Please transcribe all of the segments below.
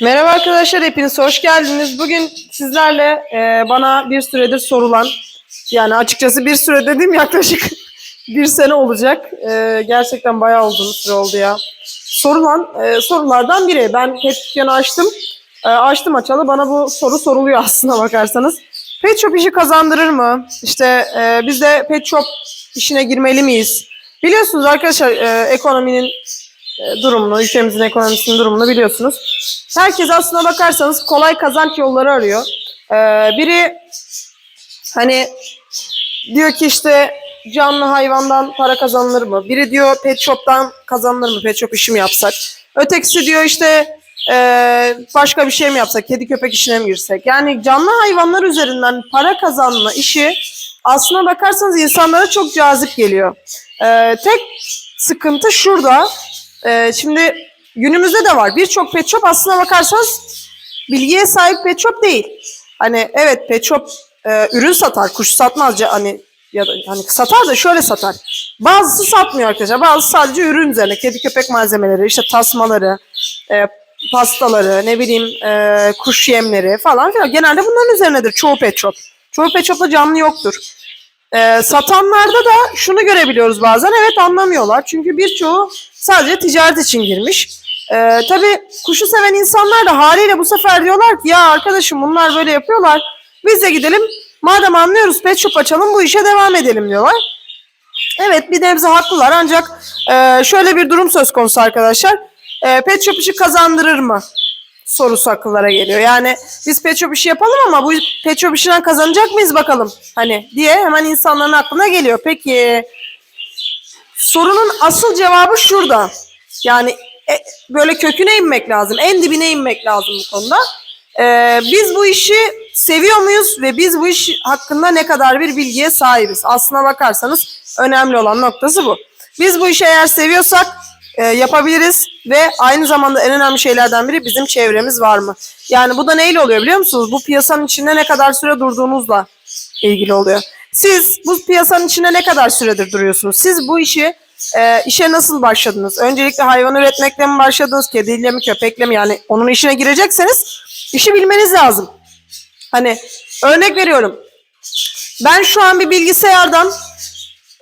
Merhaba arkadaşlar, hepiniz hoş geldiniz. Bugün sizlerle e, bana bir süredir sorulan, yani açıkçası bir süre dediğim yaklaşık bir sene olacak. E, gerçekten bayağı uzun süre oldu ya. Sorulan e, sorulardan biri. Ben pet dükkanı açtım. E, açtım açalı bana bu soru soruluyor aslına bakarsanız. Pet shop işi kazandırır mı? İşte e, biz de pet shop işine girmeli miyiz? Biliyorsunuz arkadaşlar e, ekonominin durumunu, ülkemizin ekonomisinin durumunu biliyorsunuz. Herkes aslına bakarsanız kolay kazanç yolları arıyor. Ee, biri hani diyor ki işte canlı hayvandan para kazanılır mı? Biri diyor pet shop'tan kazanılır mı? Pet shop işi mi yapsak? Ötekisi diyor işte ee, başka bir şey mi yapsak? Kedi köpek işine mi girsek? Yani canlı hayvanlar üzerinden para kazanma işi aslına bakarsanız insanlara çok cazip geliyor. Ee, tek sıkıntı şurada. Ee, şimdi günümüzde de var. Birçok pet shop aslına bakarsanız bilgiye sahip pet shop değil. Hani evet pet shop e, ürün satar, kuş satmaz hani ya da hani satar da şöyle satar. Bazısı satmıyor arkadaşlar. Bazısı sadece ürün üzerine. Kedi köpek malzemeleri, işte tasmaları, e, pastaları, ne bileyim e, kuş yemleri falan filan. Genelde bunların üzerinedir çoğu pet shop. Çoğu pet shop'ta canlı yoktur. E, satanlarda da şunu görebiliyoruz bazen. Evet anlamıyorlar. Çünkü birçoğu sadece ticaret için girmiş. E, tabii kuşu seven insanlar da haliyle bu sefer diyorlar ki ya arkadaşım bunlar böyle yapıyorlar. Biz de gidelim madem anlıyoruz pet shop açalım bu işe devam edelim diyorlar. Evet bir nebze haklılar ancak e, şöyle bir durum söz konusu arkadaşlar. E, pet shop işi kazandırır mı? Sorusu akıllara geliyor. Yani biz pet shop işi yapalım ama bu pet shop işinden kazanacak mıyız bakalım? Hani diye hemen insanların aklına geliyor. Peki sorunun asıl cevabı şurada. Yani e, böyle köküne inmek lazım. En dibine inmek lazım bu konuda. Ee, biz bu işi seviyor muyuz ve biz bu iş hakkında ne kadar bir bilgiye sahibiz? Aslına bakarsanız önemli olan noktası bu. Biz bu işi eğer seviyorsak e, yapabiliriz ve aynı zamanda en önemli şeylerden biri bizim çevremiz var mı? Yani bu da neyle oluyor biliyor musunuz? Bu piyasanın içinde ne kadar süre durduğunuzla ilgili oluyor. Siz bu piyasanın içinde ne kadar süredir duruyorsunuz? Siz bu işi e, işe nasıl başladınız? Öncelikle hayvan üretmekle mi başladınız? Kediyle mi köpekle mi? Yani onun işine girecekseniz işi bilmeniz lazım. Hani örnek veriyorum. Ben şu an bir bilgisayardan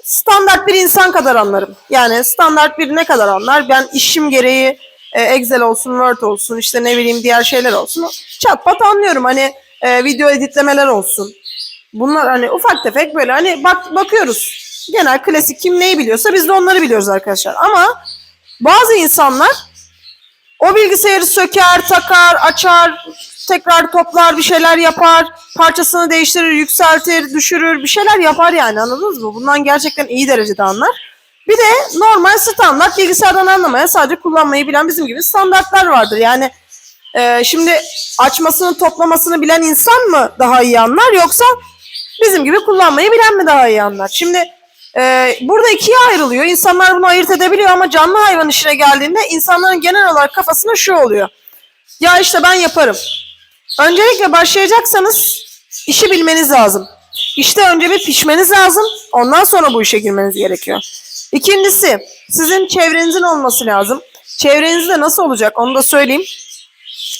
standart bir insan kadar anlarım. Yani standart bir ne kadar anlar? Ben işim gereği e, Excel olsun, Word olsun, işte ne bileyim diğer şeyler olsun. Çat pat anlıyorum. Hani e, video editlemeler olsun. Bunlar hani ufak tefek böyle hani bak bakıyoruz. Genel klasik kim neyi biliyorsa biz de onları biliyoruz arkadaşlar. Ama bazı insanlar o bilgisayarı söker, takar, açar, tekrar toplar, bir şeyler yapar, parçasını değiştirir, yükseltir, düşürür, bir şeyler yapar yani anladınız mı? Bundan gerçekten iyi derecede anlar. Bir de normal standart bilgisayardan anlamaya sadece kullanmayı bilen bizim gibi standartlar vardır. Yani e, şimdi açmasını toplamasını bilen insan mı daha iyi anlar yoksa bizim gibi kullanmayı bilen mi daha iyi anlar? Şimdi e, burada ikiye ayrılıyor. İnsanlar bunu ayırt edebiliyor ama canlı hayvan işine geldiğinde insanların genel olarak kafasında şu oluyor. Ya işte ben yaparım. Öncelikle başlayacaksanız işi bilmeniz lazım. İşte önce bir pişmeniz lazım. Ondan sonra bu işe girmeniz gerekiyor. İkincisi sizin çevrenizin olması lazım. Çevrenizde nasıl olacak onu da söyleyeyim.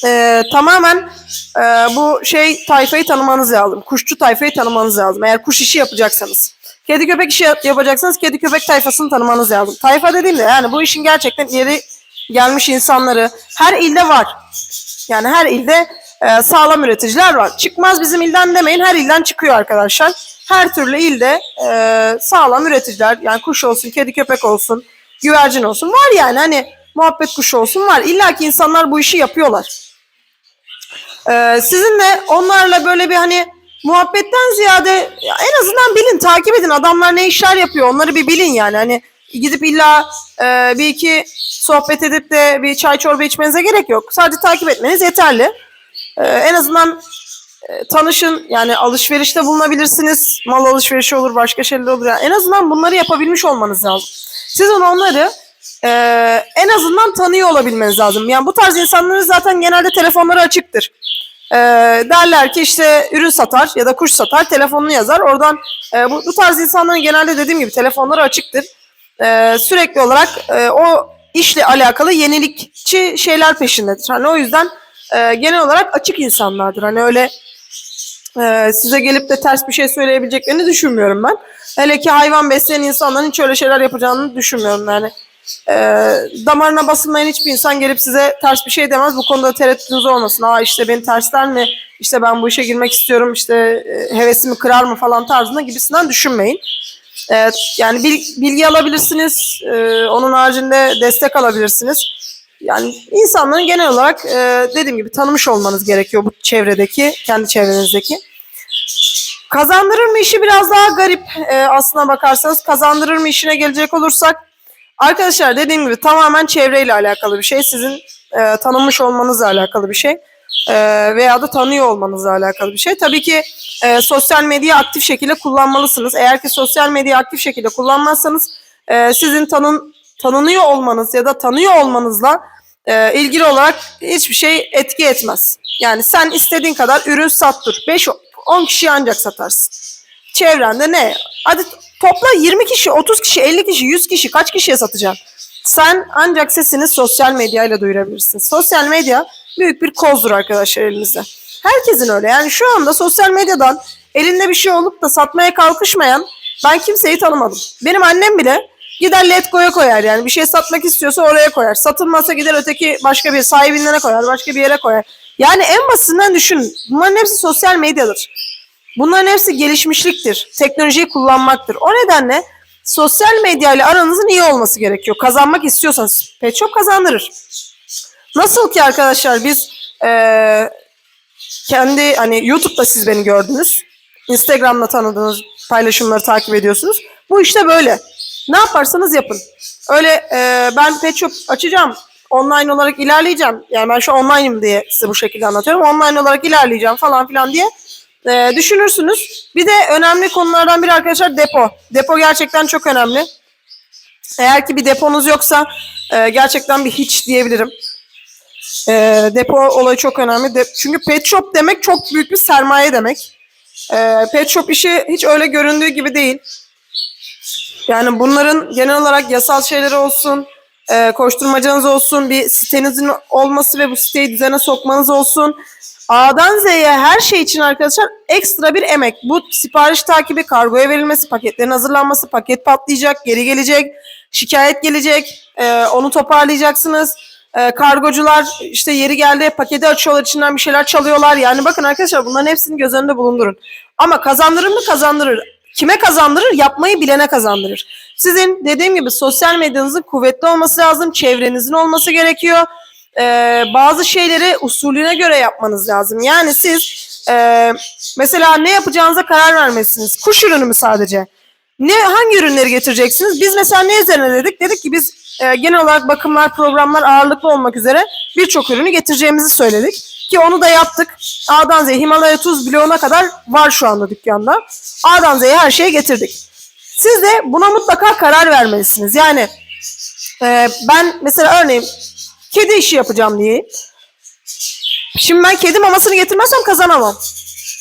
Ee, tamamen e, bu şey tayfayı tanımanız lazım. Kuşçu tayfayı tanımanız lazım. Eğer kuş işi yapacaksanız. Kedi köpek işi yap- yapacaksanız kedi köpek tayfasını tanımanız lazım. Tayfa dediğimde yani bu işin gerçekten ileri gelmiş insanları her ilde var. Yani her ilde e, sağlam üreticiler var. Çıkmaz bizim ilden demeyin her ilden çıkıyor arkadaşlar. Her türlü ilde e, sağlam üreticiler yani kuş olsun, kedi köpek olsun, güvercin olsun var yani hani muhabbet kuşu olsun var. İlla ki insanlar bu işi yapıyorlar. E, sizin de onlarla böyle bir hani muhabbetten ziyade ya en azından bilin, takip edin. Adamlar ne işler yapıyor onları bir bilin yani. Hani gidip illa e, bir iki sohbet edip de bir çay çorba içmenize gerek yok. Sadece takip etmeniz yeterli. Ee, en azından e, tanışın yani alışverişte bulunabilirsiniz. Mal alışverişi olur, başka şeyler olur. Yani en azından bunları yapabilmiş olmanız lazım. Sizin onları e, en azından tanıyor olabilmeniz lazım. Yani bu tarz insanların zaten genelde telefonları açıktır. E, derler ki işte ürün satar ya da kuş satar, telefonunu yazar. Oradan e, bu, bu tarz insanların genelde dediğim gibi telefonları açıktır. E, sürekli olarak e, o işle alakalı yenilikçi şeyler peşindedir. Hani o yüzden e, genel olarak açık insanlardır. Hani öyle e, size gelip de ters bir şey söyleyebileceklerini düşünmüyorum ben. Hele ki hayvan besleyen insanların hiç öyle şeyler yapacağını düşünmüyorum yani. E, damarına basılmayan hiçbir insan gelip size ters bir şey demez. Bu konuda tereddütünüz olmasın. Aa işte beni tersler mi? İşte ben bu işe girmek istiyorum. İşte e, hevesimi kırar mı falan tarzında gibisinden düşünmeyin. Evet, yani bil- bilgi alabilirsiniz. e, onun haricinde destek alabilirsiniz. Yani insanların genel olarak e, dediğim gibi tanımış olmanız gerekiyor bu çevredeki, kendi çevrenizdeki. Kazandırır mı işi biraz daha garip e, aslına bakarsanız. Kazandırır mı işine gelecek olursak. Arkadaşlar dediğim gibi tamamen çevreyle alakalı bir şey. Sizin e, tanınmış olmanızla alakalı bir şey. E, veya da tanıyor olmanızla alakalı bir şey. Tabii ki e, sosyal medyayı aktif şekilde kullanmalısınız. Eğer ki sosyal medyayı aktif şekilde kullanmazsanız e, sizin tanın, tanınıyor olmanız ya da tanıyor olmanızla e, ilgili olarak hiçbir şey etki etmez. Yani sen istediğin kadar ürün sat dur. 5-10 kişiye ancak satarsın. Çevrende ne? Hadi topla 20 kişi, 30 kişi, 50 kişi, 100 kişi kaç kişiye satacaksın? Sen ancak sesini sosyal medyayla duyurabilirsin. Sosyal medya büyük bir kozdur arkadaşlar elimizde. Herkesin öyle. Yani şu anda sosyal medyadan elinde bir şey olup da satmaya kalkışmayan ben kimseyi tanımadım. Benim annem bile gider Letgo'ya koyar yani. Bir şey satmak istiyorsa oraya koyar. Satılmazsa gider öteki başka bir sahibinden koyar. Başka bir yere koyar. Yani en basitinden düşün. Bunların hepsi sosyal medyadır. Bunların hepsi gelişmişliktir. Teknolojiyi kullanmaktır. O nedenle sosyal medya ile aranızın iyi olması gerekiyor. Kazanmak istiyorsanız pet shop kazandırır. Nasıl ki arkadaşlar biz eee, kendi hani YouTube'da siz beni gördünüz. Instagram'da tanıdığınız paylaşımları takip ediyorsunuz. Bu işte böyle. Ne yaparsanız yapın. Öyle eee, ben pet shop açacağım. Online olarak ilerleyeceğim. Yani ben şu online'ım diye size bu şekilde anlatıyorum. Online olarak ilerleyeceğim falan filan diye e, düşünürsünüz. Bir de önemli konulardan biri arkadaşlar depo. Depo gerçekten çok önemli. Eğer ki bir deponuz yoksa e, gerçekten bir hiç diyebilirim. E, depo olayı çok önemli. De- çünkü pet shop demek çok büyük bir sermaye demek. E, pet shop işi hiç öyle göründüğü gibi değil. Yani bunların genel olarak yasal şeyleri olsun, e, koşturmacanız olsun, bir sitenizin olması ve bu siteyi düzene sokmanız olsun. A'dan Z'ye her şey için arkadaşlar ekstra bir emek. Bu sipariş takibi, kargoya verilmesi, paketlerin hazırlanması, paket patlayacak, geri gelecek, şikayet gelecek, e, onu toparlayacaksınız. E, kargocular işte yeri geldi paketi açıyorlar içinden bir şeyler çalıyorlar. Yani bakın arkadaşlar bunların hepsini göz önünde bulundurun. Ama kazandırır mı kazandırır. Kime kazandırır? Yapmayı bilene kazandırır. Sizin dediğim gibi sosyal medyanızın kuvvetli olması lazım. Çevrenizin olması gerekiyor. Ee, bazı şeyleri usulüne göre yapmanız lazım. Yani siz e, mesela ne yapacağınıza karar vermezsiniz. Kuş ürünü mü sadece? Ne hangi ürünleri getireceksiniz? Biz mesela ne üzerine dedik? Dedik ki biz e, genel olarak bakımlar, programlar ağırlıklı olmak üzere birçok ürünü getireceğimizi söyledik. Ki onu da yaptık. A'dan Z'ye Himalaya tuz bloğuna kadar var şu anda dükkanda. A'dan Z'ye her şeyi getirdik. Siz de buna mutlaka karar vermelisiniz. Yani e, ben mesela örneğin kedi işi yapacağım diye. Şimdi ben kedi mamasını getirmezsem kazanamam.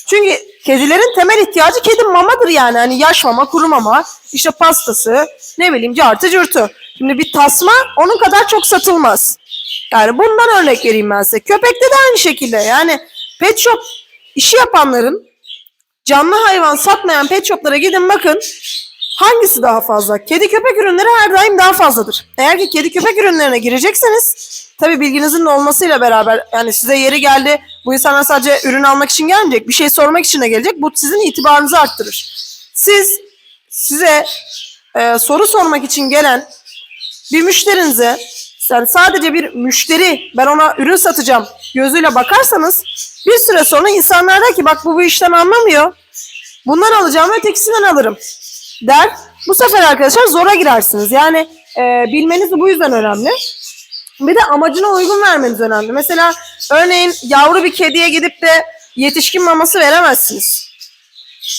Çünkü kedilerin temel ihtiyacı kedi mamadır yani. Hani yaş mama, kuru mama, işte pastası, ne bileyim cartı curtu. Şimdi bir tasma onun kadar çok satılmaz. Yani bundan örnek vereyim ben size. Köpekte de aynı şekilde. Yani pet shop işi yapanların canlı hayvan satmayan pet shoplara gidin bakın. Hangisi daha fazla? Kedi köpek ürünleri her daim daha fazladır. Eğer ki kedi köpek ürünlerine girecekseniz tabii bilginizin olmasıyla beraber yani size yeri geldi bu insanlar sadece ürün almak için gelmeyecek. Bir şey sormak için de gelecek. Bu sizin itibarınızı arttırır. Siz size e, soru sormak için gelen bir müşterinize yani sadece bir müşteri ben ona ürün satacağım gözüyle bakarsanız bir süre sonra insanlar der ki bak bu bu işten anlamıyor. Bundan alacağım ve ötekisinden alırım der. Bu sefer arkadaşlar zora girersiniz. Yani e, bilmeniz bu yüzden önemli. Bir de amacına uygun vermeniz önemli. Mesela örneğin yavru bir kediye gidip de yetişkin maması veremezsiniz.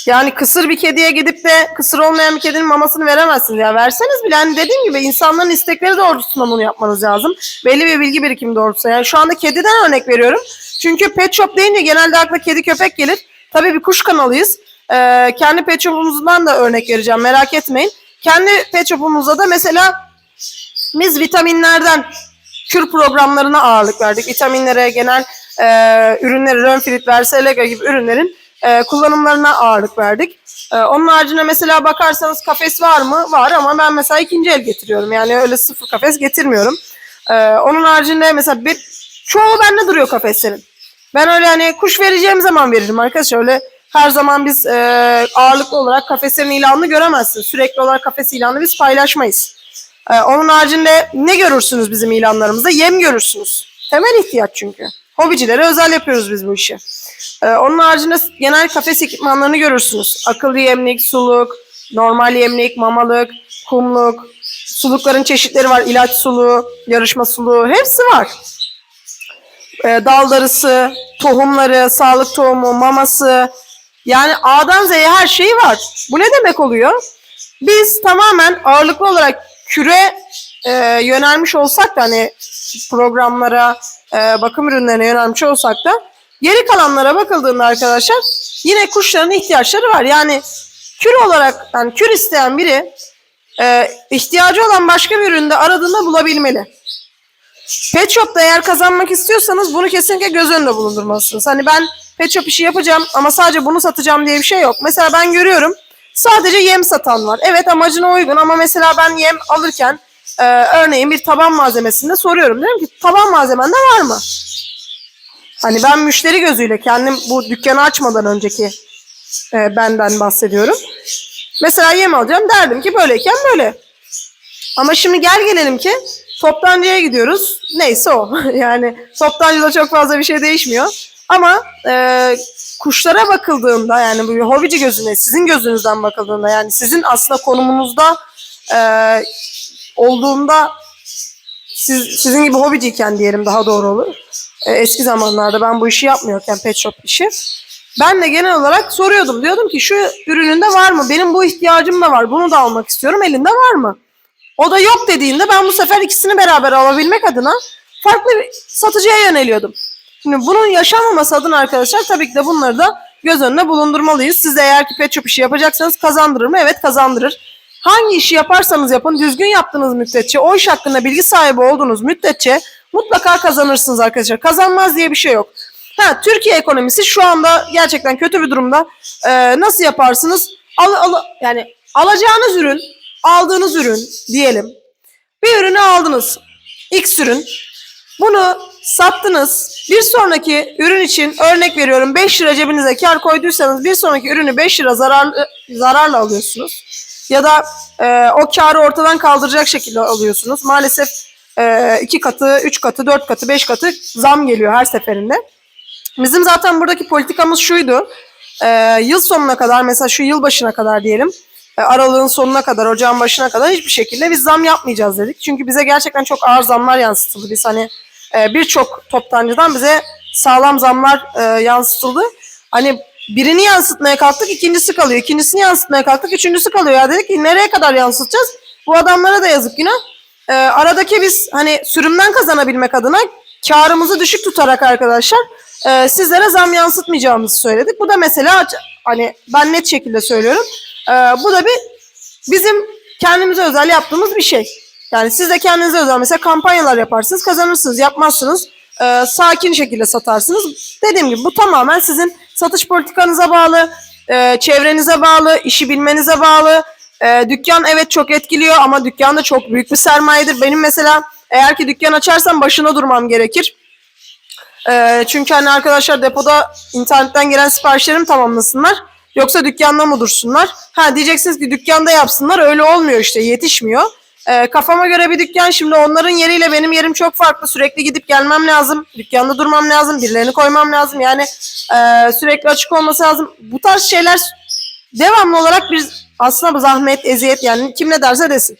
Yani kısır bir kediye gidip de kısır olmayan bir kedinin mamasını veremezsiniz. Ya verseniz bile hani dediğim gibi insanların istekleri doğrultusunda bunu yapmanız lazım. Belli bir bilgi birikimi doğrultusunda. Yani şu anda kediden örnek veriyorum. Çünkü pet shop deyince genelde akla kedi köpek gelir. Tabii bir kuş kanalıyız. Ee, kendi pet shop'umuzdan da örnek vereceğim merak etmeyin. Kendi pet shop'umuzda da mesela biz vitaminlerden kür programlarına ağırlık verdik. Vitaminlere, genel e, ürünleri, Rönfrit, Versalega gibi ürünlerin e, kullanımlarına ağırlık verdik. E, onun haricinde mesela bakarsanız kafes var mı? Var ama ben mesela ikinci el getiriyorum. Yani öyle sıfır kafes getirmiyorum. E, onun haricinde mesela bir, çoğu bende duruyor kafeslerin. Ben öyle hani kuş vereceğim zaman veririm arkadaşlar. Öyle her zaman biz e, ağırlıklı olarak kafeslerin ilanını göremezsiniz. Sürekli olarak kafes ilanını biz paylaşmayız. E, onun haricinde ne görürsünüz bizim ilanlarımızda? Yem görürsünüz. Temel ihtiyaç çünkü. Hobicilere özel yapıyoruz biz bu işi. E, onun haricinde genel kafes ekipmanlarını görürsünüz. Akıllı yemlik, suluk, normal yemlik, mamalık, kumluk, sulukların çeşitleri var. İlaç suluğu, yarışma suluğu hepsi var e, dal darısı, tohumları, sağlık tohumu, maması. Yani A'dan Z'ye her şeyi var. Bu ne demek oluyor? Biz tamamen ağırlıklı olarak küre e, yönelmiş olsak da hani programlara, e, bakım ürünlerine yönelmiş olsak da geri kalanlara bakıldığında arkadaşlar yine kuşların ihtiyaçları var. Yani kür olarak yani kür isteyen biri e, ihtiyacı olan başka bir üründe aradığında bulabilmeli. Pet Shop'ta eğer kazanmak istiyorsanız bunu kesinlikle göz önünde bulundurmalısınız. Hani ben pet shop işi yapacağım ama sadece bunu satacağım diye bir şey yok. Mesela ben görüyorum sadece yem satan var. Evet amacına uygun ama mesela ben yem alırken e, örneğin bir taban malzemesinde soruyorum. Diyorum ki taban malzemende var mı? Hani ben müşteri gözüyle kendim bu dükkanı açmadan önceki e, benden bahsediyorum. Mesela yem alacağım derdim ki böyleyken böyle. Ama şimdi gel gelelim ki toptancıya gidiyoruz. Neyse o. yani toptancıda çok fazla bir şey değişmiyor. Ama e, kuşlara bakıldığında yani bu hobici gözüne, sizin gözünüzden bakıldığında yani sizin aslında konumunuzda e, olduğunda siz, sizin gibi hobiciyken diyelim daha doğru olur. E, eski zamanlarda ben bu işi yapmıyorken pet shop işi. Ben de genel olarak soruyordum. Diyordum ki şu ürününde var mı? Benim bu ihtiyacım da var. Bunu da almak istiyorum. Elinde var mı? O da yok dediğinde ben bu sefer ikisini beraber alabilmek adına farklı bir satıcıya yöneliyordum. Şimdi bunun yaşanmaması adına arkadaşlar tabii ki de bunları da göz önüne bulundurmalıyız. Siz de eğer ki pet shop işi yapacaksanız kazandırır mı? Evet kazandırır. Hangi işi yaparsanız yapın düzgün yaptığınız müddetçe o iş hakkında bilgi sahibi olduğunuz müddetçe mutlaka kazanırsınız arkadaşlar. Kazanmaz diye bir şey yok. Ha, Türkiye ekonomisi şu anda gerçekten kötü bir durumda. Ee, nasıl yaparsınız? Al, al, yani alacağınız ürün aldığınız ürün diyelim. Bir ürünü aldınız. X ürün. Bunu sattınız. Bir sonraki ürün için örnek veriyorum 5 lira cebinize kar koyduysanız bir sonraki ürünü 5 lira zararlı, zararla alıyorsunuz. Ya da e, o karı ortadan kaldıracak şekilde alıyorsunuz. Maalesef e, iki katı, üç katı, dört katı, beş katı zam geliyor her seferinde. Bizim zaten buradaki politikamız şuydu. E, yıl sonuna kadar mesela şu yıl başına kadar diyelim e, aralığın sonuna kadar, ocağın başına kadar hiçbir şekilde biz zam yapmayacağız dedik. Çünkü bize gerçekten çok ağır zamlar yansıtıldı. Biz hani e, birçok toptancıdan bize sağlam zamlar e, yansıtıldı. Hani birini yansıtmaya kalktık, ikincisi kalıyor. İkincisini yansıtmaya kalktık, üçüncüsü kalıyor. Ya dedik ki nereye kadar yansıtacağız? Bu adamlara da yazık günah. E, aradaki biz hani sürümden kazanabilmek adına karımızı düşük tutarak arkadaşlar e, sizlere zam yansıtmayacağımızı söyledik. Bu da mesela hani ben net şekilde söylüyorum. Ee, bu da bir bizim kendimize özel yaptığımız bir şey. Yani siz de kendinize özel mesela kampanyalar yaparsınız, kazanırsınız, yapmazsınız, e, sakin şekilde satarsınız. Dediğim gibi bu tamamen sizin satış politikanıza bağlı, e, çevrenize bağlı, işi bilmenize bağlı. E, dükkan evet çok etkiliyor ama dükkan da çok büyük bir sermayedir. Benim mesela eğer ki dükkan açarsam başına durmam gerekir. E, çünkü hani arkadaşlar depoda internetten gelen siparişlerimi tamamlasınlar. Yoksa dükkanda mı dursunlar? Ha diyeceksiniz ki dükkanda yapsınlar. Öyle olmuyor işte yetişmiyor. Ee, kafama göre bir dükkan şimdi onların yeriyle benim yerim çok farklı. Sürekli gidip gelmem lazım. Dükkanda durmam lazım. Birilerini koymam lazım. Yani e, sürekli açık olması lazım. Bu tarz şeyler devamlı olarak bir aslında bu zahmet, eziyet yani kim ne derse desin.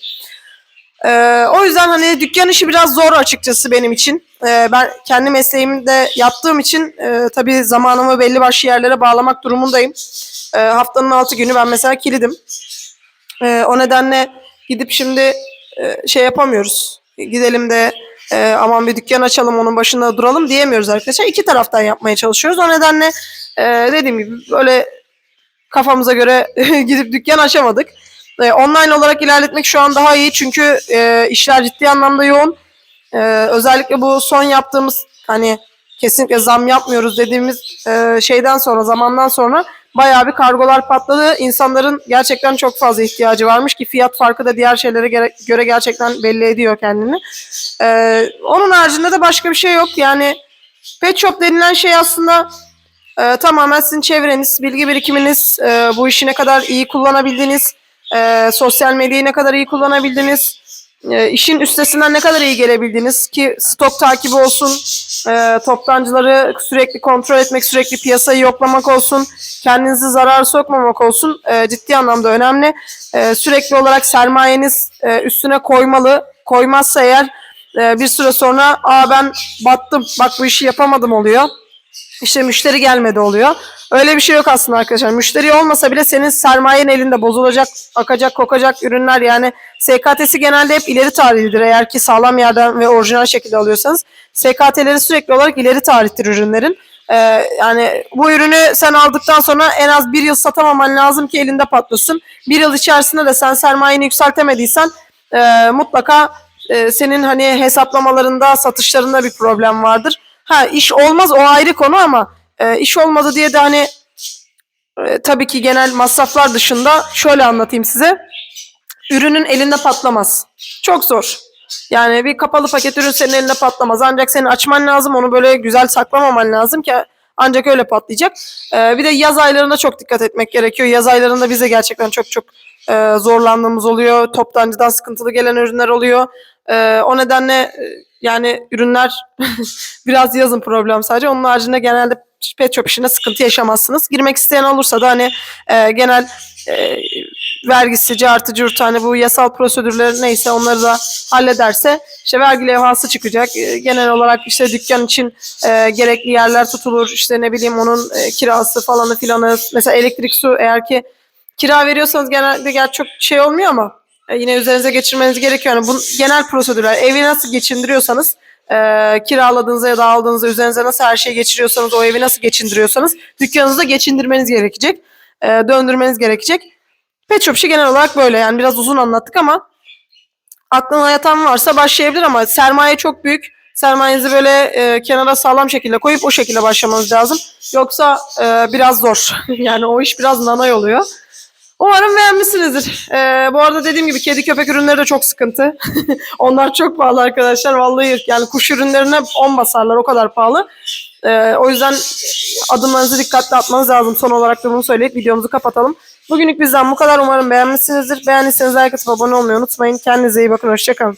Ee, o yüzden hani dükkan işi biraz zor açıkçası benim için. Ee, ben kendi mesleğimi de yaptığım için e, tabii zamanımı belli başlı yerlere bağlamak durumundayım. E, haftanın altı günü ben mesela kilidim. E, o nedenle gidip şimdi e, şey yapamıyoruz. Gidelim de e, aman bir dükkan açalım onun başında duralım diyemiyoruz arkadaşlar. İki taraftan yapmaya çalışıyoruz. O nedenle e, dediğim gibi böyle kafamıza göre gidip dükkan açamadık. E, online olarak ilerletmek şu an daha iyi çünkü e, işler ciddi anlamda yoğun. Ee, özellikle bu son yaptığımız hani kesinlikle zam yapmıyoruz dediğimiz e, şeyden sonra zamandan sonra bayağı bir kargolar patladı. İnsanların gerçekten çok fazla ihtiyacı varmış ki fiyat farkı da diğer şeylere göre gerçekten belli ediyor kendini. Ee, onun haricinde de başka bir şey yok. Yani pet shop denilen şey aslında e, tamamen sizin çevreniz, bilgi birikiminiz, e, bu işi ne kadar iyi kullanabildiğiniz, e, sosyal medyayı ne kadar iyi kullanabildiğiniz, e, işin üstesinden ne kadar iyi gelebildiğiniz ki stok takibi olsun, e, toptancıları sürekli kontrol etmek, sürekli piyasayı yoklamak olsun, kendinizi zarar sokmamak olsun e, ciddi anlamda önemli. E, sürekli olarak sermayeniz e, üstüne koymalı. Koymazsa eğer e, bir süre sonra aa ben battım, bak bu işi yapamadım oluyor. İşte müşteri gelmedi oluyor. Öyle bir şey yok aslında arkadaşlar. Müşteri olmasa bile senin sermayen elinde bozulacak, akacak, kokacak ürünler yani SKT'si genelde hep ileri tarihlidir eğer ki sağlam yerden ve orijinal şekilde alıyorsanız. SKT'leri sürekli olarak ileri tarihtir ürünlerin. Ee, yani bu ürünü sen aldıktan sonra en az bir yıl satamaman lazım ki elinde patlasın. Bir yıl içerisinde de sen sermayeni yükseltemediysen e, mutlaka e, senin hani hesaplamalarında, satışlarında bir problem vardır. Ha iş olmaz o ayrı konu ama e, iş olmadı diye de hani e, tabii ki genel masraflar dışında şöyle anlatayım size. Ürünün elinde patlamaz. Çok zor. Yani bir kapalı paket ürün senin elinde patlamaz. Ancak senin açman lazım. Onu böyle güzel saklamaman lazım ki ancak öyle patlayacak. E, bir de yaz aylarında çok dikkat etmek gerekiyor. Yaz aylarında bize gerçekten çok çok e, zorlandığımız oluyor. Toptancıdan sıkıntılı gelen ürünler oluyor. E, o nedenle e, yani ürünler biraz yazın problem sadece. Onun haricinde genelde pet shop işine sıkıntı yaşamazsınız. Girmek isteyen olursa da hani e, genel e, vergisi, cartı, curtu hani bu yasal prosedürleri neyse onları da hallederse işte vergi levhası çıkacak. E, genel olarak işte dükkan için e, gerekli yerler tutulur. İşte ne bileyim onun e, kirası falanı filanı. Mesela elektrik, su eğer ki kira veriyorsanız genelde gel çok şey olmuyor ama yine üzerinize geçirmeniz gerekiyor. Yani bu genel prosedürler. Evi nasıl geçindiriyorsanız e, kiraladığınızda ya da aldığınızda üzerinize nasıl her şeyi geçiriyorsanız o evi nasıl geçindiriyorsanız dükkanınızda geçindirmeniz gerekecek. E, döndürmeniz gerekecek. Pet shop işi genel olarak böyle yani biraz uzun anlattık ama aklına yatan varsa başlayabilir ama sermaye çok büyük. Sermayenizi böyle e, kenara sağlam şekilde koyup o şekilde başlamanız lazım. Yoksa e, biraz zor. yani o iş biraz nanay oluyor. Umarım beğenmişsinizdir. Ee, bu arada dediğim gibi kedi köpek ürünleri de çok sıkıntı. Onlar çok pahalı arkadaşlar. Vallahi yani kuş ürünlerine 10 basarlar o kadar pahalı. Ee, o yüzden adımlarınızı dikkatli atmanız lazım. Son olarak da bunu söyleyip videomuzu kapatalım. Bugünlük bizden bu kadar. Umarım beğenmişsinizdir. Beğendiyseniz like atıp abone olmayı unutmayın. Kendinize iyi bakın. Hoşçakalın.